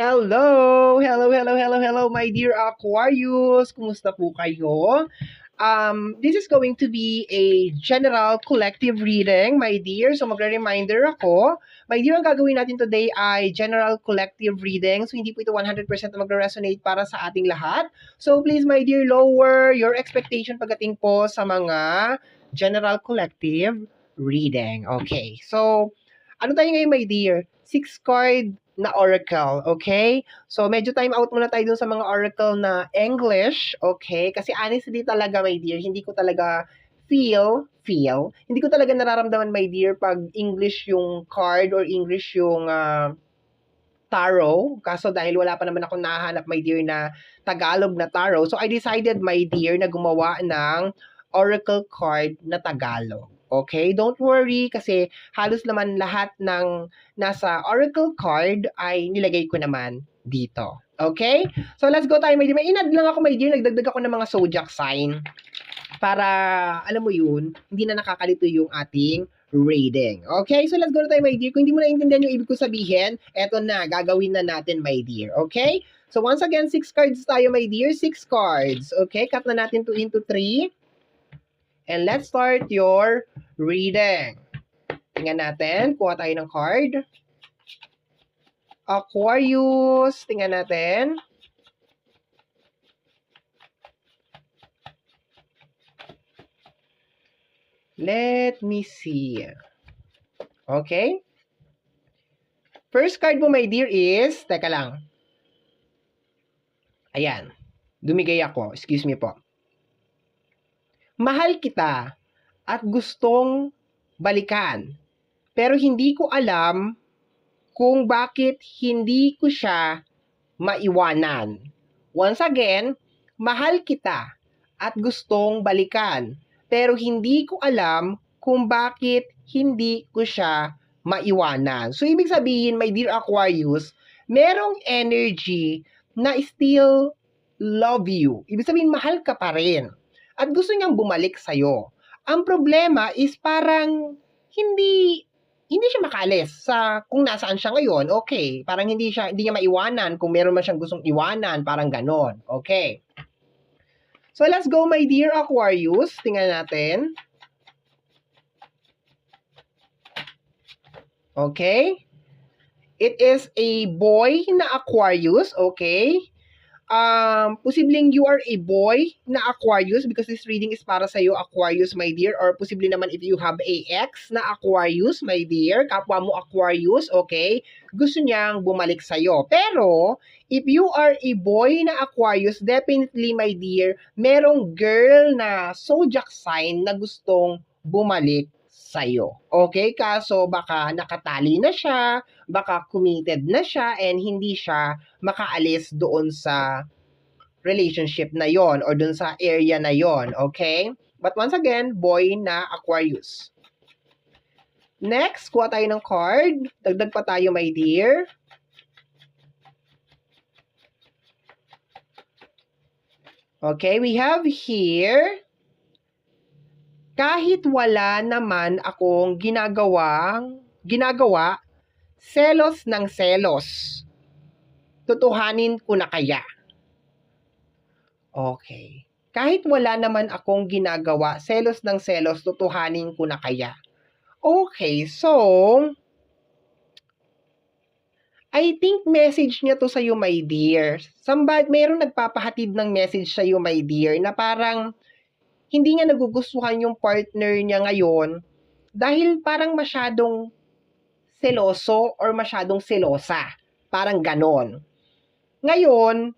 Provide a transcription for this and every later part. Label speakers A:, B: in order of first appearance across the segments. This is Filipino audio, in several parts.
A: Hello! Hello, hello, hello, hello, my dear Aquarius! Kumusta po kayo? Um, this is going to be a general collective reading, my dear. So, magre-reminder ako. My dear, ang gagawin natin today ay general collective reading. So, hindi po ito 100% na magre-resonate para sa ating lahat. So, please, my dear, lower your expectation pagdating po sa mga general collective reading. Okay. So, ano tayo ngayon, my dear? Six card na oracle, okay? So, medyo time out muna tayo dun sa mga oracle na English, okay? Kasi honestly talaga, my dear, hindi ko talaga feel, feel, hindi ko talaga nararamdaman, my dear, pag English yung card or English yung uh, tarot. Kaso dahil wala pa naman ako nahanap, my dear, na Tagalog na tarot. So, I decided, my dear, na gumawa ng oracle card na Tagalog. Okay? Don't worry kasi halos naman lahat ng nasa oracle card ay nilagay ko naman dito. Okay? So, let's go tayo, my dear. May inad lang ako, my dear. Nagdagdag ako ng mga zodiac sign para, alam mo yun, hindi na nakakalito yung ating reading. Okay? So, let's go tayo, my dear. Kung hindi mo naintindihan yung ibig ko sabihin, eto na, gagawin na natin, my dear. Okay? So, once again, six cards tayo, my dear. Six cards. Okay? Cut na natin to into three. And let's start your reading. Tingnan natin. Kuha tayo ng card. Aquarius. Tingnan natin. Let me see. Okay? First card mo, my dear, is... Teka lang. Ayan. Dumigay ako. Excuse me po. Mahal kita at gustong balikan. Pero hindi ko alam kung bakit hindi ko siya maiwanan. Once again, mahal kita at gustong balikan. Pero hindi ko alam kung bakit hindi ko siya maiwanan. So, ibig sabihin, my dear Aquarius, merong energy na still love you. Ibig sabihin, mahal ka pa rin. At gusto niyang bumalik sa'yo. Ang problema is parang hindi hindi siya makalis sa kung nasaan siya ngayon. Okay, parang hindi siya hindi niya maiwanan kung meron man siyang gustong iwanan, parang ganon. Okay. So let's go my dear Aquarius. Tingnan natin. Okay? It is a boy na Aquarius, okay? Um, posibleng you are a boy na Aquarius because this reading is para sa iyo Aquarius, my dear. Or posible naman if you have a ex na Aquarius, my dear. Kapwa mo Aquarius, okay? Gusto niyang bumalik sa iyo. Pero, if you are a boy na Aquarius, definitely, my dear, merong girl na zodiac sign na gustong bumalik sa'yo. Okay? Kaso baka nakatali na siya, baka committed na siya, and hindi siya makaalis doon sa relationship na yon or doon sa area na yon. Okay? But once again, boy na Aquarius. Next, kuha tayo ng card. Dagdag pa tayo, my dear. Okay, we have here kahit wala naman akong ginagawang, ginagawa, selos ng selos. Tutuhanin ko na kaya. Okay. Kahit wala naman akong ginagawa, selos ng selos, tutuhanin ko na kaya. Okay, so, I think message niya to sa iyo, my dear. Somebody, mayroong nagpapahatid ng message sa iyo, my dear, na parang, hindi niya nagugustuhan yung partner niya ngayon dahil parang masyadong seloso or masyadong selosa. Parang ganon. Ngayon,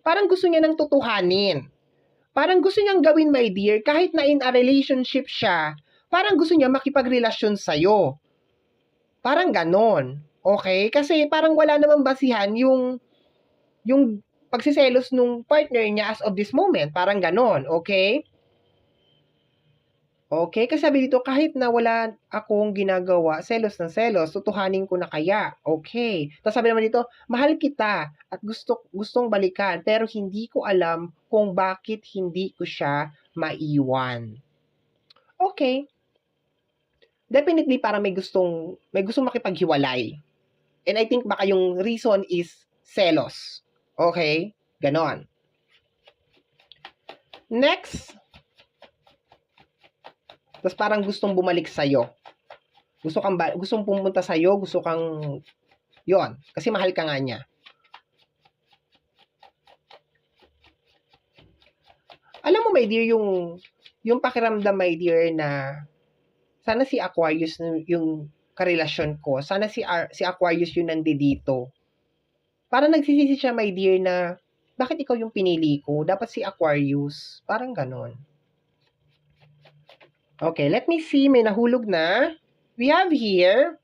A: parang gusto niya nang tutuhanin. Parang gusto niyang gawin, my dear, kahit na in a relationship siya, parang gusto niya makipagrelasyon sa'yo. Parang ganon. Okay? Kasi parang wala namang basihan yung yung pagsiselos nung partner niya as of this moment. Parang ganon. Okay? Okay, kasi sabi dito, kahit na wala akong ginagawa, selos ng selos, tutuhanin ko na kaya. Okay. Tapos sabi naman dito, mahal kita at gusto, gustong balikan, pero hindi ko alam kung bakit hindi ko siya maiwan. Okay. Definitely para may gustong, may gustong makipaghiwalay. And I think baka yung reason is selos. Okay? Ganon. Next. Tapos parang gustong bumalik sa'yo. Gusto kang ba- gustong pumunta sa'yo, gusto kang yon kasi mahal ka nga niya. Alam mo, my dear, yung yung pakiramdam, my dear, na sana si Aquarius yung karelasyon ko. Sana si, Ar- si Aquarius yung nandito. Parang nagsisisi siya, my dear, na bakit ikaw yung pinili ko? Dapat si Aquarius. Parang ganon. Okay, let me see. May nahulog na. We have here,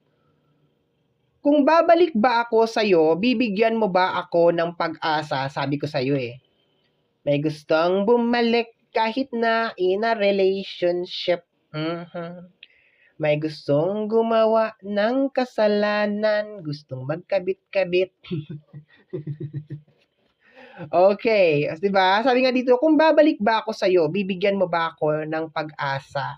A: kung babalik ba ako sa'yo, bibigyan mo ba ako ng pag-asa? Sabi ko sa'yo eh. May gustong bumalik kahit na in a relationship. Mhm. May gustong gumawa ng kasalanan, gustong magkabit-kabit. okay, 'di ba? Sabi nga dito, kung babalik ba ako sa bibigyan mo ba ako ng pag-asa?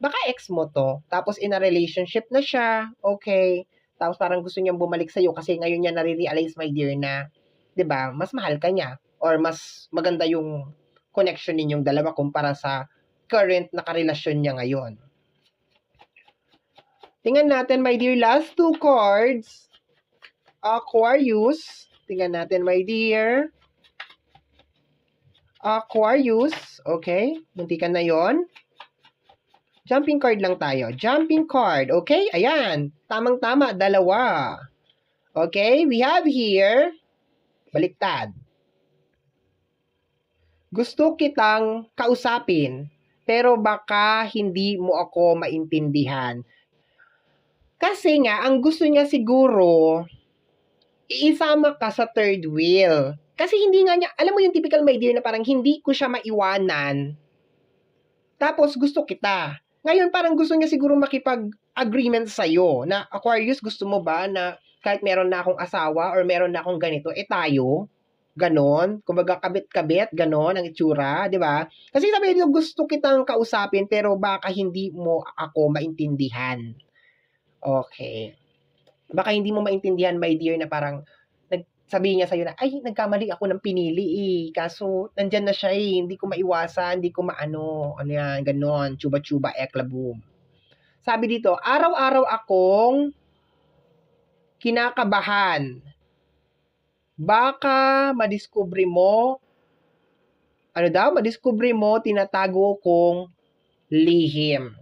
A: Baka ex mo 'to, tapos in a relationship na siya, okay. Tapos parang gusto niyang bumalik sa kasi ngayon niya nare-realize, my dear, na 'di ba, mas mahal ka niya or mas maganda yung connection ninyong dalawa kumpara sa current na karelasyon niya ngayon. Tingnan natin, my dear, last two cards. Aquarius. Tingnan natin, my dear. Aquarius. Okay. Muntikan na yon. Jumping card lang tayo. Jumping card. Okay? Ayan. Tamang-tama. Dalawa. Okay? We have here. Baliktad. Gusto kitang kausapin, pero baka hindi mo ako maintindihan. Kasi nga, ang gusto niya siguro, iisama ka sa third wheel. Kasi hindi nga niya, alam mo yung typical my dear na parang hindi ko siya maiwanan. Tapos gusto kita. Ngayon parang gusto niya siguro makipag-agreement sa'yo na Aquarius gusto mo ba na kahit meron na akong asawa or meron na akong ganito, eh tayo, ganon, kumbaga kabit-kabit, ganon ang itsura, di ba? Kasi sabi niyo gusto kitang kausapin pero baka hindi mo ako maintindihan. Okay. Baka hindi mo maintindihan, my dear, na parang sabihin niya sa'yo na, ay, nagkamali ako ng pinili eh. Kaso, nandyan na siya eh. Hindi ko maiwasan, hindi ko maano. Ano yan, ganon. Chuba-chuba, eklaboom. Sabi dito, araw-araw akong kinakabahan. Baka madiskubre mo, ano daw, madiskubre mo, tinatago kong lihim.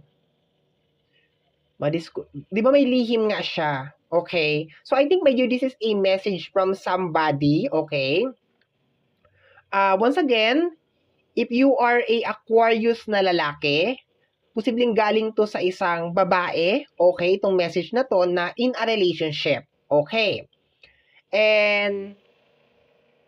A: Madisku- Di ba may lihim nga siya? Okay. So I think medyo this is a message from somebody, okay? Uh, once again, if you are a Aquarius na lalaki, posibleng galing to sa isang babae, okay, itong message na to na in a relationship, okay? And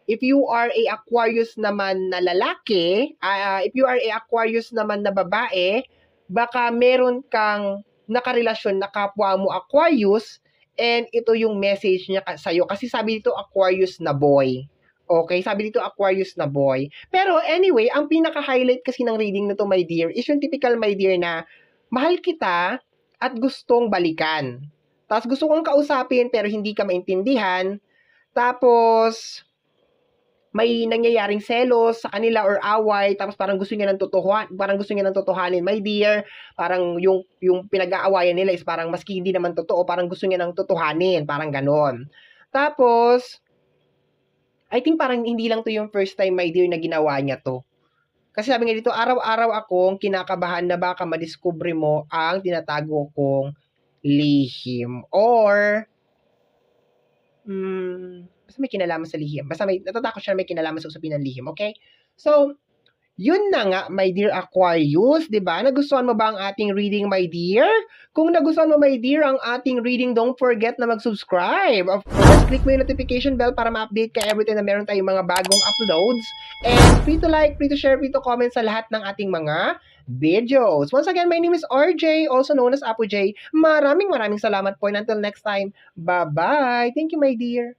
A: if you are a Aquarius naman na lalaki, uh, if you are a Aquarius naman na babae, baka meron kang nakarelasyon na kapwa mo Aquarius And ito yung message niya sa'yo. Kasi sabi dito Aquarius na boy. Okay, sabi dito Aquarius na boy. Pero anyway, ang pinaka-highlight kasi ng reading na to, my dear, is yung typical, my dear, na mahal kita at gustong balikan. Tapos gusto kong kausapin pero hindi ka maintindihan. Tapos, may nangyayaring selos sa kanila or away tapos parang gusto niya ng totohan parang gusto niya ng totohanin my dear parang yung yung pinag-aawayan nila is parang maski hindi naman totoo parang gusto niya ng totohanin parang ganon. Tapos I think parang hindi lang to yung first time my dear na ginawa niya to. Kasi sabi nga dito araw-araw akong kinakabahan na baka madiskubre mo ang tinatago kong lihim. Or hmm, basta may kinalaman sa lihim. Basta may, natatakot siya na may kinalaman sa usapin ng lihim, okay? So, yun na nga, my dear Aquarius, di ba? Nagustuhan mo ba ang ating reading, my dear? Kung nagustuhan mo, my dear, ang ating reading, don't forget na mag-subscribe. Of course, click mo yung notification bell para ma-update ka every time na meron tayong mga bagong uploads. And free to like, free to share, free to comment sa lahat ng ating mga videos. Once again, my name is RJ, also known as Apo J. Maraming maraming salamat po and until next time, bye-bye. Thank you, my dear.